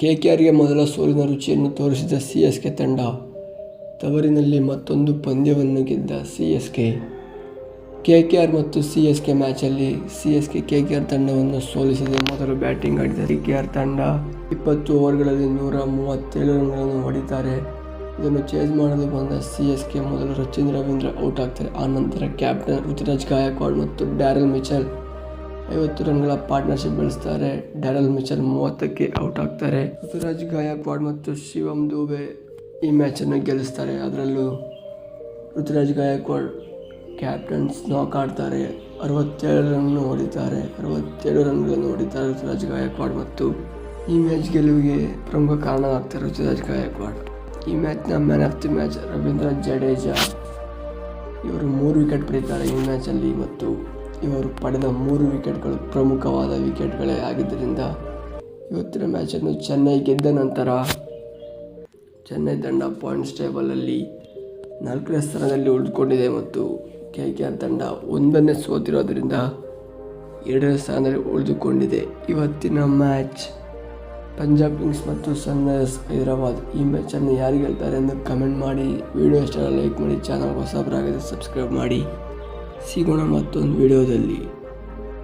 ಕೆಕೆಆರ್ಗೆ ಮೊದಲ ಸೋಲಿನ ರುಚಿಯನ್ನು ತೋರಿಸಿದ ಸಿಎಸ್ಕೆ ತಂಡ, ತವರಿನಲ್ಲಿ ಮತ್ತೊಂದು ಪಂದ್ಯವನ್ನು ಗೆದ್ದ C S K. K K R ಮತ್ತು C S K ಮ್ಯಾಚಲ್ಲಿ C S K K K R ತಂಡವನ್ನು ಸೋಲಿಸಿದೆ ಮೊದಲು ಬ್ಯಾಟಿಂಗ್ ಆಡಿದ ಆರ್ ತಂಡ ಇಪ್ಪತ್ತು ಓವರ್ಗಳಲ್ಲಿ ನೂರ ಮೂವತ್ತೇಳು ರನ್ಗಳನ್ನು ಹೊಡಿತಾರೆ. ಇದನ್ನು ಚೇಸ್ ಮಾಡಲು ಬಂದ ಸಿ ಎಸ್ ಕೆ ಮೊದಲು ರಚಿನ್ ರವೀಂದ್ರ ಔಟ್ ಆಗ್ತಾರೆ. ಆನಂತರ ಕ್ಯಾಪ್ಟನ್ ಋತುರಾಜ್ ಗಾಯಕ್ವಾಡ್ ಮತ್ತು ಡ್ಯಾರಲ್ ಮಿಚಲ್ ಐವತ್ತು ರನ್ಗಳ ಪಾರ್ಟ್ನರ್ಶಿಪ್ ಬೆಳೆಸ್ತಾರೆ. ಡ್ಯಾರಲ್ ಮಿಚಲ್ ಮೂವತ್ತಕ್ಕೆ ಔಟ್ ಆಗ್ತಾರೆ. ಋತುರಾಜ್ ಗಾಯಕ್ವಾಡ್ ಮತ್ತು ಶಿವಮ್ ದೂಬೆ ಈ ಮ್ಯಾಚನ್ನು ಗೆಲ್ಲಿಸ್ತಾರೆ. ಅದರಲ್ಲೂ ಋತುರಾಜ್ ಗಾಯಕ್ವಾಡ್ ಕ್ಯಾಪ್ಟನ್ಸ್ ನಾಕ್ ಆಡ್ತಾರೆ. ಅರವತ್ತೇಳು ರನ್ನು ಹೊಡಿತಾರೆ. ಅರವತ್ತೇಳು ರನ್ಗಳನ್ನು ಹೊಡಿತಾರೆ ಋತುರಾಜ್ ಗಾಯಕ್ವಾಡ್ ಮತ್ತು ಈ ಮ್ಯಾಚ್ ಗೆಲುವಿಗೆ ಪ್ರಮುಖ ಕಾರಣವಾಗ್ತಾರೆ ಋತುರಾಜ್ ಗಾಯಕ್ವಾಡ್ ಈ ಮ್ಯಾಚ್ನ man of the match Ravindra Jadeja ಇವರು ಮೂರು ವಿಕೆಟ್ ಪಡೀತಾರೆ ಈ ಮ್ಯಾಚಲ್ಲಿ ಮತ್ತು ಇವರು ಪಡೆದ ಮೂರು ವಿಕೆಟ್ಗಳು ಪ್ರಮುಖವಾದ ವಿಕೆಟ್ಗಳೇ ಆಗಿದ್ದರಿಂದ ಇವತ್ತಿನ ಮ್ಯಾಚನ್ನು ಚೆನ್ನೈ ಗೆದ್ದ ನಂತರ ಚೆನ್ನೈ ತಂಡ ಪಾಯಿಂಟ್ಸ್ ಟೇಬಲಲ್ಲಿ ನಾಲ್ಕನೇ ಸ್ಥಾನದಲ್ಲಿ ಉಳಿದುಕೊಂಡಿದೆ ಮತ್ತು ಕೆ ಕೆ ಆರ್ ತಂಡ ಒಂದನ್ನೇ ಸೋತಿರೋದರಿಂದ ಎರಡನೇ ಸ್ಥಾನದಲ್ಲಿ ಉಳಿದುಕೊಂಡಿದೆ. ಇವತ್ತಿನ ಮ್ಯಾಚ್ ಪಂಜಾಬ್ ಕಿಂಗ್ಸ್ ಮತ್ತು ಸನ್ರೈಸರ್ಸ್ ಹೈದರಾಬಾದ್ ಈ ಮ್ಯಾಚನ್ನು ಯಾರು ಗೆಲ್ತಾರೆ ಎಂದು ಕಮೆಂಟ್ ಮಾಡಿ. ವಿಡಿಯೋ ಇಷ್ಟ ಲೈಕ್ ಮಾಡಿ ಚಾನಲ್ ಹೊಸಬರಾಗಿದೆ ಸಬ್ಸ್ಕ್ರೈಬ್ ಮಾಡಿ. ಸಿಗೋಣ ಮತ್ತೊಂದು ವಿಡಿಯೋದಲ್ಲಿ.